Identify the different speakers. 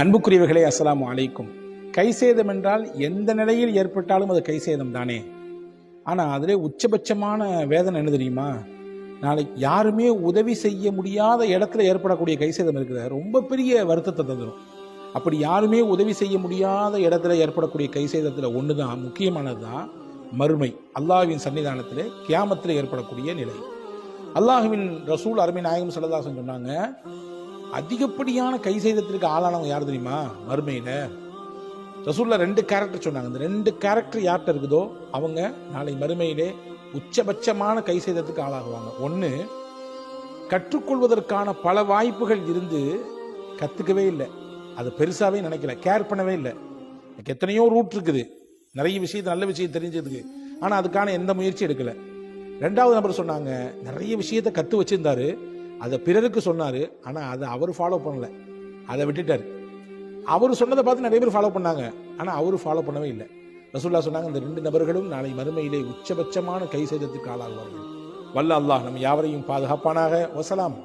Speaker 1: அன்புக்குரியவர்களே அஸ்லாம் அலைக்கும். கை சேதம் என்றால் எந்த நிலையில் ஏற்பட்டாலும் அது கை சேதம் தானே ஆனால் அதிலே உச்சபட்சமான வேதனை என்ன தெரியுமா? நாளைக்கு யாருமே உதவி செய்ய முடியாத இடத்துல ஏற்படக்கூடிய கை சேதம் இருக்குது? ரொம்ப பெரிய வருத்தத்தை தந்துடும் அப்படி யாருமே உதவி செய்ய முடியாத இடத்துல ஏற்படக்கூடிய கை சேதத்தில் ஒன்று தான் முக்கியமானது தான் மறுமை. அல்லாஹ்வின் சன்னிதானத்தில் கியாமத்தில் ஏற்படக்கூடிய நிலை. அல்லாஹுவின் ரசூல் அருமை நாயகம் சல்லதாசன் சொன்னாங்க அதிகப்படியான கை செய்தத்திற்கு ஆளானவங்க யார் தெரியுமா? மறுமையில். ரசூல்ல ரெண்டு கேரக்டர் சொன்னாங்க. இந்த ரெண்டு கேரக்டர் யார்கிட்ட இருக்குதோ அவங்க நாளை மறுமையிலே உச்சபட்சமான கை செய்தத்துக்கு ஆளாகுவாங்க. ஒன்று கற்றுக்கொள்வதற்கான பல வாய்ப்புகள் இருந்து கற்றுக்கவே இல்லை. அது பெருசாகவே நினைக்கல. கேர் பண்ணவே இல்லை. எனக்கு எத்தனையோ ரூட் இருக்குது. நிறைய விஷயத்தை நல்ல விஷயம் தெரிஞ்சதுக்கு. ஆனால் அதுக்கான எந்த முயற்சியும் எடுக்கலை. ரெண்டாவது நபர் சொன்னாங்க நிறைய விஷயத்தை கற்று வச்சிருந்தாரு. அதை பிறருக்கு சொன்னார் ஆனால் அதை அவர் ஃபாலோ பண்ணல. அதை விட்டுட்டார். அவர் சொன்னதை பார்த்து நிறைய பேர் ஃபாலோ பண்ணாங்க. ஆனால் அவர் ஃபாலோ பண்ணவே இல்லை. ரசூல்லா சொன்னாங்க இந்த ரெண்டு நபர்களும் நாளை மறுமையிலே உச்சபட்சமான கை சேதத்துக்கு ஆளாகுவார்கள். வல்ல அல்லாஹ் நம் யாவரையும் பாதுகாப்பானாக. வசலாம்.